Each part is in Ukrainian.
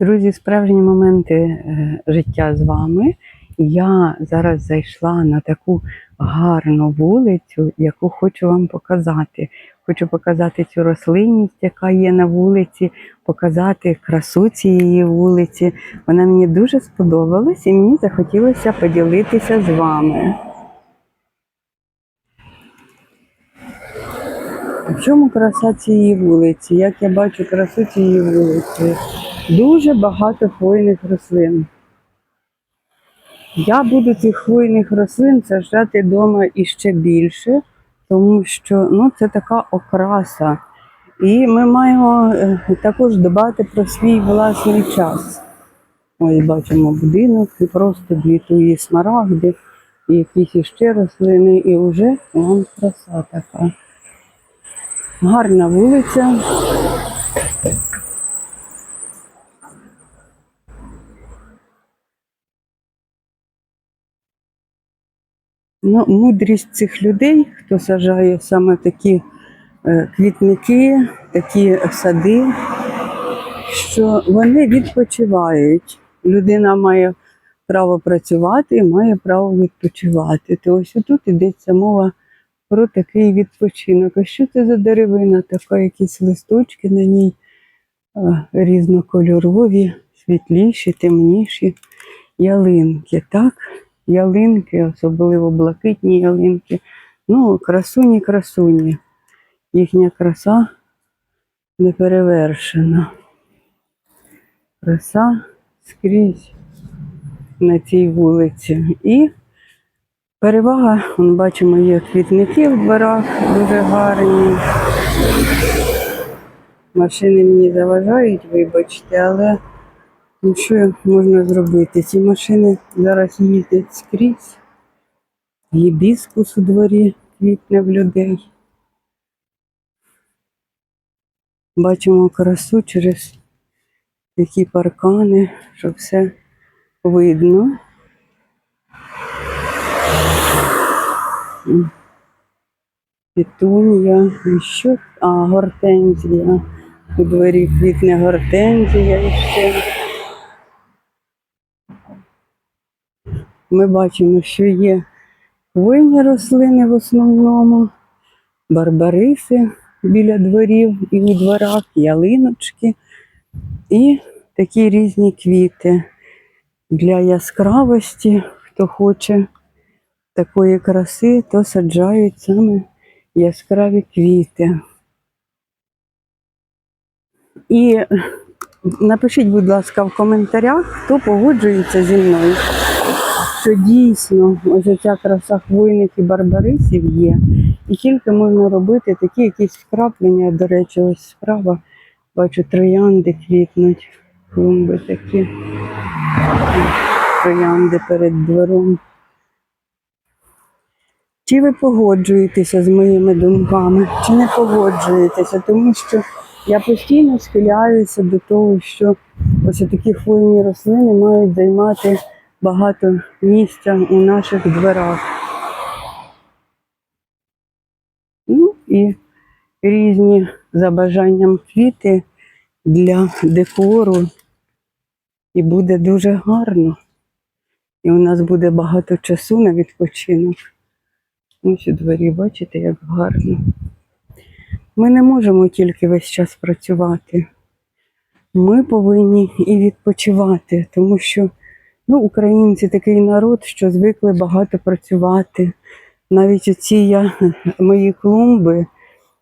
Друзі, справжні моменти е, життя з вами. Я зараз зайшла на таку гарну вулицю, яку хочу вам показати. Хочу показати цю рослинність, яка є на вулиці, показати красу цієї вулиці. Вона мені дуже сподобалась і мені захотілося поділитися з вами. В чому краса цієї вулиці? Як я бачу красу цієї вулиці? Дуже багато хвойних рослин. Я буду цих хвойних рослин саджати вдома іще більше, тому що ну, це така окраса. І ми маємо е, також дбати про свій власний час. Ось бачимо будинок, і просто дві смарагди, і якісь іще рослини, і вже вам краса така. Гарна вулиця. Ну, мудрість цих людей, хто сажає саме такі е, квітники, такі сади, що вони відпочивають. Людина має право працювати і має право відпочивати. То ось тут йдеться мова про такий відпочинок. А що це за деревина? Така якісь листочки на ній е, різнокольорові, світліші, темніші ялинки, так? Ялинки, особливо блакитні ялинки. Ну, красуні, красуні. Їхня краса не перевершена. Краса скрізь на цій вулиці. І перевага, вон, бачимо, є квітники в дворах дуже гарні. Машини мені заважають, вибачте, але Ну, що можна зробити? Ці машини зараз їздять скрізь. Гібіскус у дворі квітне в людей. Бачимо красу через такі паркани, що все видно. М. Петунія, і що? А, гортензія. У дворі квітне гортензія і ще. Ми бачимо, що є хвойні рослини в основному, барбариси біля дворів і у дворах, ялиночки і такі різні квіти. Для яскравості, хто хоче такої краси, то саджають саме яскраві квіти. І напишіть, будь ласка, в коментарях, хто погоджується зі мною що дійсно ось ця краса хвойних і барбарисів є. І тільки можна робити такі якісь вкраплення, до речі, ось справа, бачу, троянди квітнуть, клумби такі, троянди перед двором. Чи ви погоджуєтеся з моїми думками, чи не погоджуєтеся, тому що я постійно схиляюся до того, що ось такі хвойні рослини мають займати багато місця у наших дверах. Ну і різні за бажанням квіти для декору. І буде дуже гарно. І у нас буде багато часу на відпочинок. Ось у дворі, бачите, як гарно. Ми не можемо тільки весь час працювати. Ми повинні і відпочивати, тому що Ну, українці такий народ, що звикли багато працювати. Навіть оці я, мої клумби,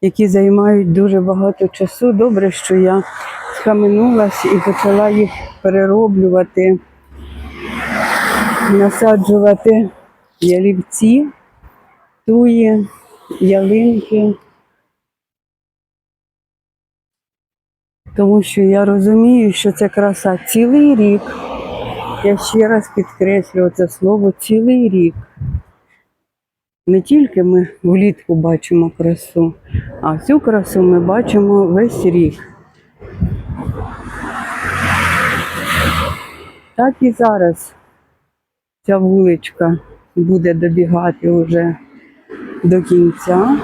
які займають дуже багато часу. Добре, що я схаменулась і почала їх перероблювати, насаджувати ялівці, туї, ялинки. Тому що я розумію, що це краса цілий рік. Я ще раз підкреслюю це слово цілий рік. Не тільки ми влітку бачимо красу, а цю красу ми бачимо весь рік. Так і зараз ця вуличка буде добігати вже до кінця.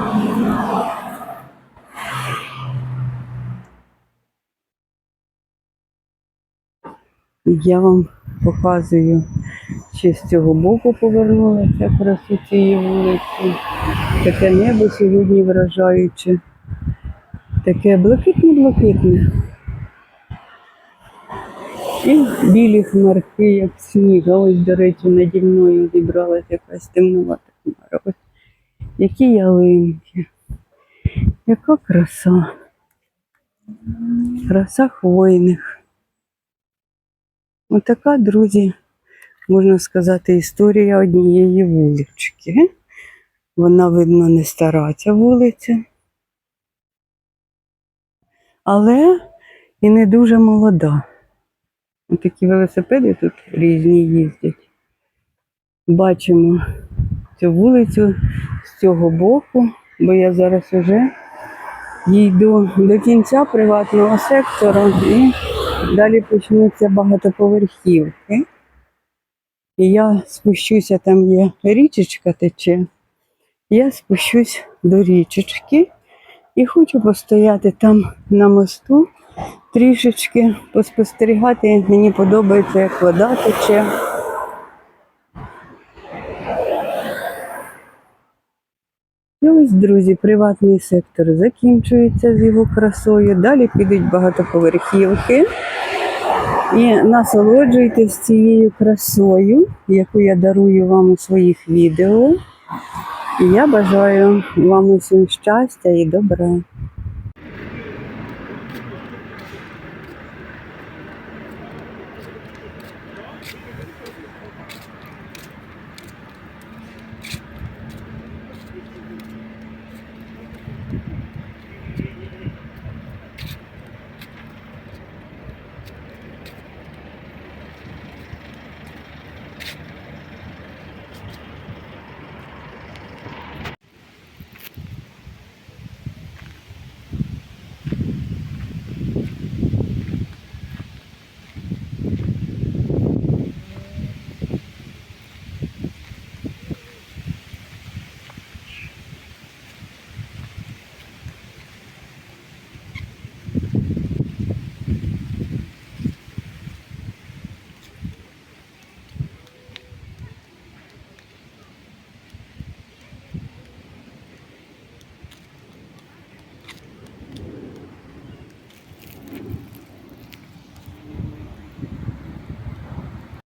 Я вам показую, ще з цього боку повернулася красу цієї вулиці. Таке небо сьогодні вражаюче. Таке блакитне-блакитне. І білі хмарки, як сніг. А ось, до речі, наді мною зібралася якась темнувата хмара. Ось які ялинки. Яка краса. Краса хвойних. Отака, друзі, можна сказати, історія однієї вулички. Вона, видно, не стара ця вулиця. Але і не дуже молода. Такі велосипеди тут різні їздять. Бачимо цю вулицю з цього боку, бо я зараз вже йду до кінця приватного сектора і далі почнуться багатоповерхівки. І я спущуся, там є річечка тече. Я спущусь до річечки і хочу постояти там на мосту трішечки, поспостерігати. Мені подобається, як вода тече. І ось, друзі, приватний сектор закінчується з його красою. Далі підуть багатоповерхівки. І насолоджуйтесь цією красою, яку я дарую вам у своїх відео. І я бажаю вам усім щастя і добра.